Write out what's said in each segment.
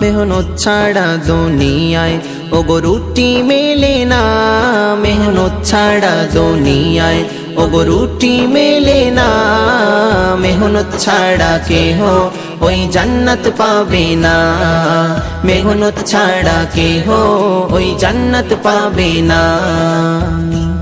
মেহনত ছাড়া দুনিয়ায় ও গরুটি মেলে না। মেহনত ছাড়া দুনিয়ায় ও গরুটি মেলে না। মেহনত ছাড়া কেহ ওই জান্নাত পাবে না। মেহনত ছাড়া কেহ ওই জান্নাত পাবে না।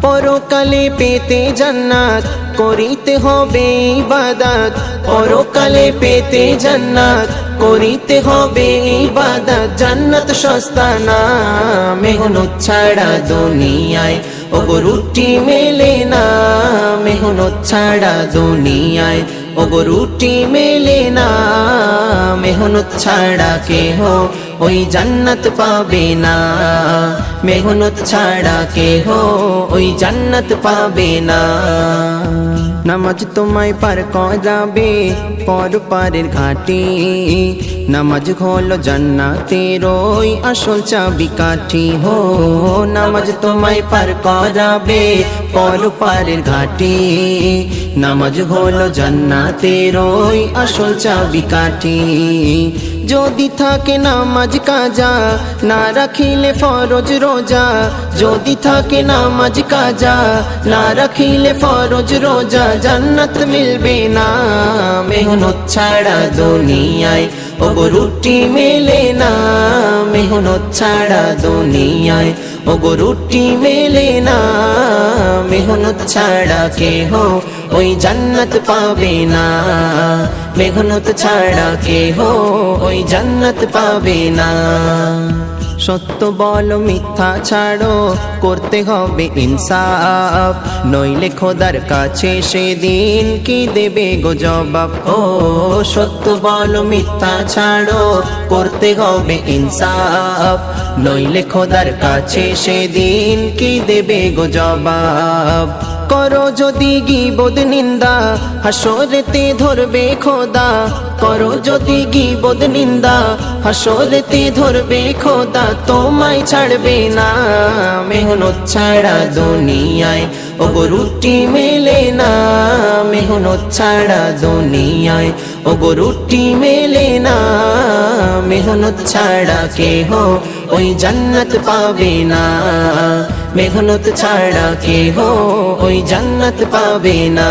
পরকালে পেতে জান্নাত, করিতে হবে ইবাদত। পরকালে পেতে জান্নাত, করিতে হবে ইবাদত। জান্নাত সস্তা না, মেহনত ছাড়া দুনিয়ায় ও গরুটি মেলে না। মেহনত ছাড়া দুনিয়ায় ও রুটি মেলে না, মেহনত ছাড়া কেহ ওই জান্নাত পাবে না। মেহনত ছাড়া কেহ ওই জান্নাত পাবে না। নামাজ তোমায় পার করাবে পর পারের ঘাটি। নামাজ হলো জান্নাতের ওই আসল চাবি কাঠি হো। নামাজ তোমায় পার করাবে পর পারের ঘাটি। নামাজ হলো জান্নাতের ওই আসল চাবি কাঠি। যদি থাকে নামাজ কাজা, না রাখিলে ফরজ রোজা। যদি থাকে নামাজ কাজা, না রাখিলে ফরজ রোজা। জান্নাত মিলবে না, মেহনত ছাড়া দুনিয়ায়। ও গরুটি মেলে না, মেহনত ছাড়া দুনিয়ায়। ও গরুটি মেলে না, মেহনত ছাড়া কেহ ওই জান্নাত পাবে না। মেহনত ছাড়া কেহ ওই জান্নাত পাবে না। সত্য বলো মিথ্যা ছাড়ো করতে হবে ইনসাফ। নইলে খোদার কাছে সেদিন কি দেবে গো জবাব? ও সত্য বলো মিথ্যা ছাড়ো করতে হবে ইনসাফ। নইলে খোদার কাছে সেদিন কি দেবে গো জবাব? করো যদি গিবোধ নিন্দা হাসরেতে ধরবে খোদা। করো যদি গিবোধ নিন্দা, হাসরেতে ধরবে খোদা, তোমায় ছাড়বে না। মেহনত ছাড়া দুনিয়ায় ও গরুটি মেলে না। মেহনত ছাড়া দুনিয়ায় ও গরুটি মেলে না। মেহনত ছাড়া কেহ ওই জান্নাত পাবে না। মেহনত ছাড়া কেহ ওই জান্নাত পাবে না।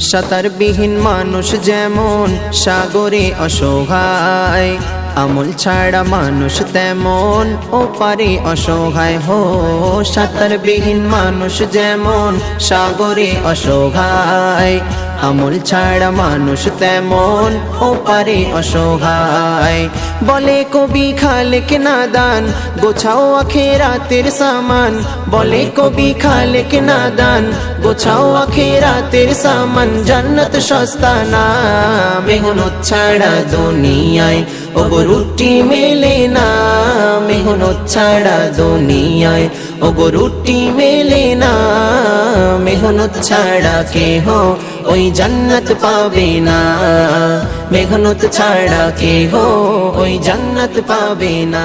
সাঁতারবিহীন মানুষ যেমন সাগরে অসহায়, আমল ছাড়া মানুষ তেমন ও পারে অসহায়। হো, সাঁতারবিহীন মানুষ যেমন সাগরে অসহায় আমল ছাড়া মানুষ তেমন ও পারে অসহায়। বলে কবি খালেক নাদান, গোছাও আখেরাতের সামান। বলে কবি খালেক নাদান, গোছাও আখেরাতের সামান। জান্নাত সস্তা না, মেহনত ছাড়া দুনিয়ায়। ও গরুটি মেলে না, মেহনত ছাড়া দুনিয়ায়। ও গরুটি মেলে না, মেহনত ছাড়া কেহ ওই জান্নাত পাবে না। মেঘনত ছাড়া হো ওই জান্নাত পাবে না।